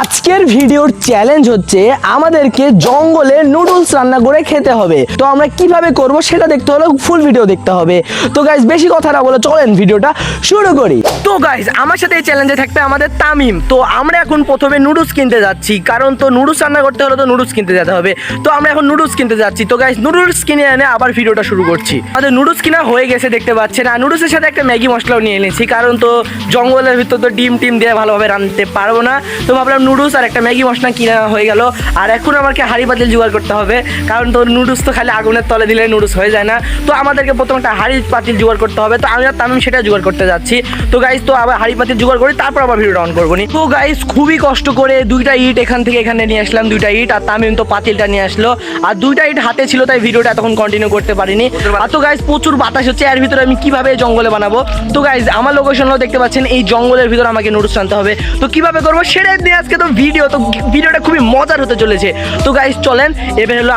আজকের ভিডিওর চ্যালেঞ্জ হচ্ছে আমাদেরকে জঙ্গলে নুডলস রান্না করে খেতে হবে। তো আমরা কীভাবে করব সেটা দেখতে হলে ফুল ভিডিও দেখতে হবে। তো গাইজ বেশি কথা না বলে চলেন ভিডিওটা শুরু করি। তো গাইজ আমার সাথে এই চ্যালেঞ্জে থাকবে আমাদের তামিম। তো আমরা এখন প্রথমে নুডলস কিনতে যাচ্ছি, কারণ তো নুডলস রান্না করতে হলে তো নুডলস কিনতে যেতে হবে। তো আমরা এখন নুডলস কিনতে যাচ্ছি। তো গাইজ নুডলস কিনে এনে আবার ভিডিওটা শুরু করছি। আমাদের নুডলস কিনা হয়ে গেছে দেখতে পাচ্ছেন। আর নুডলসের সাথে একটা ম্যাগি মশলাও নিয়ে এনেছি, কারণ তো জঙ্গলের ভিতর তো ডিম টিম দিয়ে ভালোভাবে রাঁধতে পারব না। তো ভাবলাম নুডলস আর একটা ম্যাগি মশলা কিনা হয়ে গেল। আর এখন আমাকে হাঁড়ি পাতিল জোগাড় করতে হবে কারণ তো নুডলস তো খালি আগুনের তলে দিলে নুডলস হয়ে যায় না। তো আমাদেরকে প্রথম একটা হাঁড়ি পাতিল জোগাড় করতে হবে তো আমি আর তামিম সেটা জোগাড় করতে যাচ্ছি। তো গাইস তো আবার হাঁড়ি পাতিল জোগাড় করি তারপর আবার ভিডিও অন করব নি। তো গাইস খুবই কষ্ট করে দুইটা ইট এখান থেকে এখানে নিয়ে আসলাম দুইটা ইট আর তামিম তো পাতিলটা নিয়ে আসলো। আর দুইটা ইট হাতে ছিল তাই ভিডিওটা এতক্ষণ কন্টিনিউ করতে পারিনি। আর তো গাইস প্রচুর বাতাস হচ্ছে এর ভিতরে আমি কীভাবে জঙ্গলে বানাবো? তো গাইস আমার লোকেশনও দেখতে পাচ্ছেন এই জঙ্গলের ভিতরে আমাকে নুডলস আনতে হবে। তো কীভাবে করব সেটা নিয়ে আজকে তো ভিডিও তো ভিডিওটা খুবই মজার হতে চলেছে। তো গাইস চলেন এবার হলো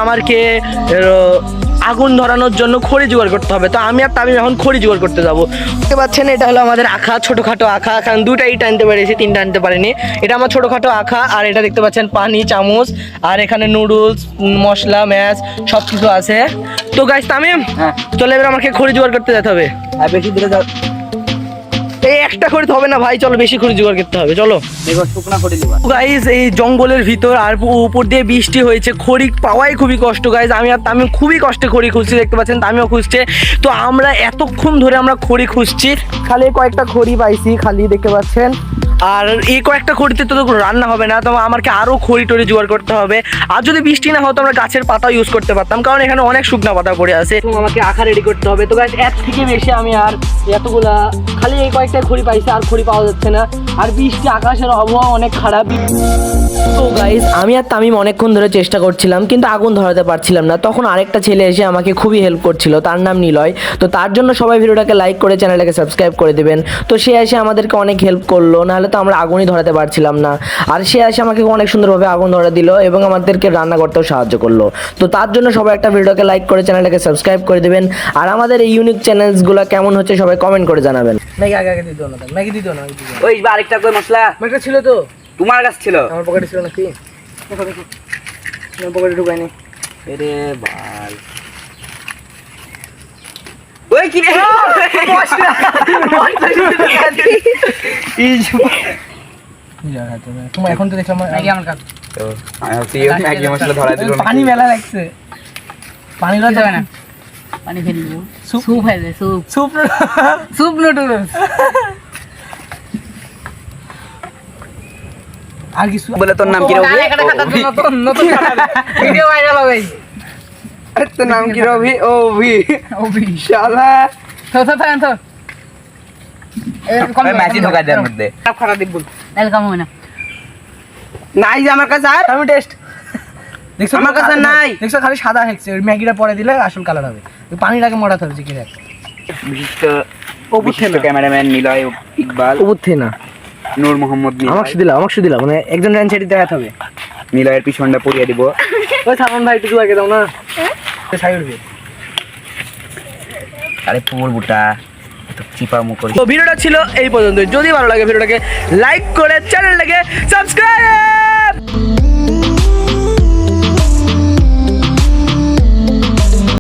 আহ, আগুন ধরানোর জন্য খড়ি জোগাড় করতে হবে। তো আমি আর তামিম এখন খড়ি জোগাড় করতে যাব। দেখতে পাচ্ছেন এটা হলো আমাদের আখা ছোটোখাটো আখা। কারণ দুটা ইট আনতে পেরেছি তিনটা আনতে পারিনি। এটা আমার ছোটোখাটো আখা আর এটা দেখতে পাচ্ছেন পানি চামচ আর এখানে নুডলস মশলা ম্যাচ সব কিছু আছে। তো গাইস তামিম হ্যাঁ। চলে এবার আমাকে খড়ি জোগাড় করতে যেতে হবে। আর বেশি দূরে একটা খড়িতে হবে না ভাই চলো বেশি খড়ি জোগাড় করতে হবে চলো। শুকনা গাইজ এই জঙ্গলের ভিতর আর উপর দিয়ে বৃষ্টি হয়েছে খড়ি পাওয়াই খুবই কষ্ট গাইজ আমি আর আমি খুবই কষ্টে খড়ি খুঁজছি দেখতে পাচ্ছেন তামিও খুঁজছে। তো আমরা এতক্ষণ ধরে আমরা খড়ি খুঁজছি খালি কয়েকটা খড়ি পাইছি খালি দেখতে পাচ্ছেন। আর এই কয়েকটা খড়িতে তো রান্না হবে না তো আমাকে আরও খড়ি টড়ি জোগাড় করতে হবে। আর যদি বৃষ্টি না হতো আমরা গাছের পাতা ইউজ করতে পারতাম কারণ এখানে অনেক শুকনা পাতা পড়ে আছে। আমাকে আখা রেডি করতে হবে। তো গাইজ এর থেকে বেশি আমি আর এতগুলা খালি এই কয়েকটা খড়ি পাইছি, আর খড়ি পাওয়া যাচ্ছে না। আর বৃষ্টি, আকাশের আবহাওয়া অনেক খারাপ। আমি আর তামিম অনেকক্ষণ ধরে চেষ্টা করছিলাম, কিন্তু আগুন ধরাতে পারছিলাম না। তখন আরেকটা ছেলে এসে আমাকে খুবই হেল্প করছিল, তার নাম নিলয়। তো তার জন্য সবাই ভিডিওটাকে লাইক করে চ্যানেলটাকে সাবস্ক্রাইব করে দেবেন। তো সে এসে আমাদেরকে অনেক হেল্প করল, নাহলে তো আমরা আগুনই ধরাতে পারছিলাম না। আর সে এসে আমাকে অনেক সুন্দরভাবে আগুন ধরা দিল এবং আমাদেরকে রান্না করতেও সাহায্য করল। তো তার জন্য সবাই একটা ভিডিওকে লাইক করে চ্যানেলটাকে সাবস্ক্রাইব করে দেবেন। আর আমাদের এই ইউনিক চ্যানেলসগুলো কেমন হচ্ছে সবাই কমেন্ট করে জানাবেন। ম্যাগি আগে আগে দিতে না ম্যাগি দিতে না ওই বা আরেকটা কই মশলা? ছিল তো। তোমার কাছে ছিল? আমার পকেটে ছিল নাকি? আমার পকেটে বাল। ওই কি রে? মশলা তোমার এখন তো দেখলাম ম্যাগি আমার কাছে। তো আমি ম্যাগি মশলা ধরা দিল পানি মেলা লাগছে পানি হবে না। পানি ফেলে দেবো। স্যুপ হয়ে যায় স্যুপ স্যুপ স্যুপ নুডলস আর কিছু বলে তোর নাম কি রবি? নতুন নতুন ভিডিও ভাইরাল হবে। তোর নাম কি রবি? ও ভি। শালা। তো ওই ম্যাচি ঢোকা দেওয়ার মধ্যে। খারাপ দিব ওয়েলকাম হবে না। নাই যে আমার কাছে আর আমি টেস্ট দেখছ আমার কাছে নাই। দেখছ খালি সাদা হেক্সে ওই ম্যাগিটা পরে দিলে আসল কালার হবে। পানিটাকে মরাতে হবে চিকেন বিশিষ্ট বিশিষ্ট ক্যামেরাম্যান নিলয় ইকবাল। উঠছে না। নূর মোহাম্মদ আমাকে দিলাম আমাকে শুধু দিলাম মানে একজন র্যান ছেড়ে দেখাতে হবে। নিলয়ের পিছনটা পরিয়ে দিব। ওই সালমান ভাই একটু আগে দাও না। সাইড উঠবে আরে পুর বুটা তো চিপা মুখ তো ভিডিওটা ছিল এই পর্যন্ত যদি ভালো লাগে ভিডিওটাকে লাইক করে চ্যানেলটাকে সাবস্ক্রাইব